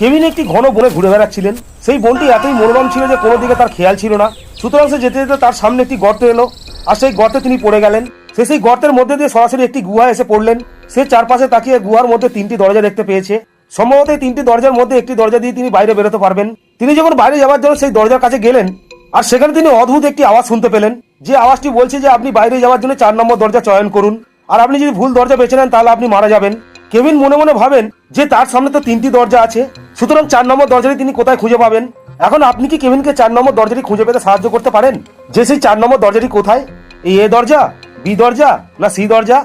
Kevin একটি ঘন বনে ঘুরে বেড়াচ্ছিলেন। সেই বনটি এতই মনোরম ছিল যে কোনো দিকে তার খেয়াল ছিল না। সুতরাং সে যেতে যেতে তার সামনে একটি গর্ত এলো। আর সেই গর্তে তিনি পড়ে গেলেন। সে সেই গর্তের মধ্যে দিয়ে সরাসরি একটি গুহা এসে পড়লেন। সে চারপাশে তাকিয়ে গুহার মধ্যে তিনটি দরজা দেখতে পেয়েছে। সম্ভবত এই তিনটি দরজার মধ্যে একটি দরজা দিয়ে তিনি বাইরে বেরোতে পারবেন। তিনি যখন বাইরে যাওয়ার জন্য সেই দরজার কাছে গেলেন, আর সেখানে তিনি অদ্ভুত একটি আওয়াজ শুনতে পেলেন। যে আওয়াজটি বলছে যে, আপনি বাইরে যাওয়ার জন্য চার নম্বর দরজা চয়ন করুন। আর আপনি যদি ভুল দরজা বেছে নেন, তাহলে আপনি মারা যাবেন। কেভিন মনে মনে ভাবেন যে তার সামনে তো তিনটি দরজা আছে, সুতরাং চার নম্বর দরজাটি তিনি কোথায় খুঁজে পাবেন? এখন আপনি কি কেভিনকে চার নম্বর দরজাটি খুঁজে পেতে সাহায্য করতে পারেন? যে সেই চার নম্বর দরজাটি কোথায়? এই এ দরজা, বি দরজা না সি দরজা?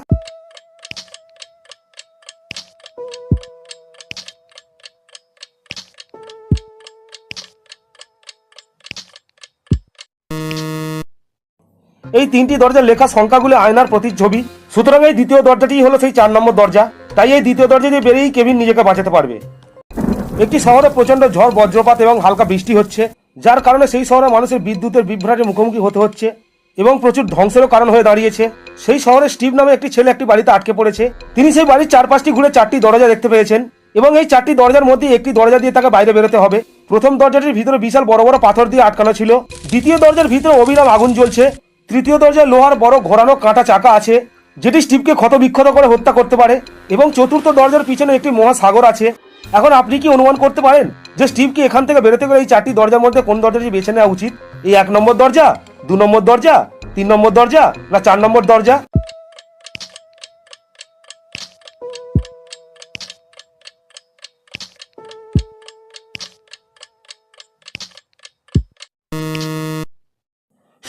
এই তিনটি দরজার লেখা সংখ্যাগুলি আয়নার প্রতিচ্ছবি। সুতরাং এই দ্বিতীয় দরজাটি হলো সেই চার নম্বর দরজা। তাই এই দ্বিতীয় দরজা দিয়ে বেরিয়েই কেভিন নিজেকে বাঁচাতে পারবে। একটি শহরে প্রচণ্ড ঝড়, বজ্রপাত এবং হালকা বৃষ্টি হচ্ছে, যার কারণে সেই শহরে মানুষের বিদ্যুতের বিভ্রাটের মুখোমুখি হতে হচ্ছে এবং প্রচুর ধ্বংসেরও কারণ হয়ে দাঁড়িয়েছে। সেই শহরে স্টিভ নামে একটি ছেলে একটি বাড়িতে আটকে পড়েছে। তিনি সেই বাড়ির চারপাশটি ঘুরে চারটি দরজা দেখতে পেয়েছেন এবং এই চারটি দরজার মধ্যে একটি দরজা দিয়ে তাকে বাইরে বেরোতে হবে। প্রথম দরজাটির ভিতরে বিশাল বড় বড় পাথর দিয়ে আটকানো ছিল। দ্বিতীয় দরজার ভিতরে অবিরাম আগুন জ্বলছে। তৃতীয় দরজায় লোহার বড় ঘোরানো কাঁটা চাকা আছে। যেটি স্টিভকে ক্ষতবিক্ষত করে হত্যা করতে পারে এবং চতুর্থ দরজার পিছনে একটি মহাসাগর আছে। এখন আপনি কি অনুমান করতে পারেন যে স্টিভকে এখান থেকে বেরোতে গেলে এই চারটি দরজার মধ্যে কোন দরজাটি বেছে নেওয়া উচিত? এই এক নম্বর দরজা, দু নম্বর দরজা, তিন নম্বর দরজা না চার নম্বর দরজা?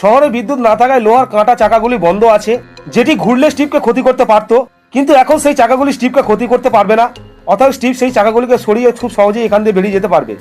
শহরে বিদ্যুৎ না থাকায় লোহার কাঁটা চাকাগুলি বন্ধ আছে, যেটি ঘুরলে স্টিভকে ক্ষতি করতে পারতো, কিন্তু এখন সেই চাকাগুলি স্টিভকে ক্ষতি করতে পারবে না, অর্থাৎ স্টিভ সেই চাকাগুলিকে সরিয়ে খুব সহজেই এখান দিয়ে বেরিয়ে যেতে পারবে।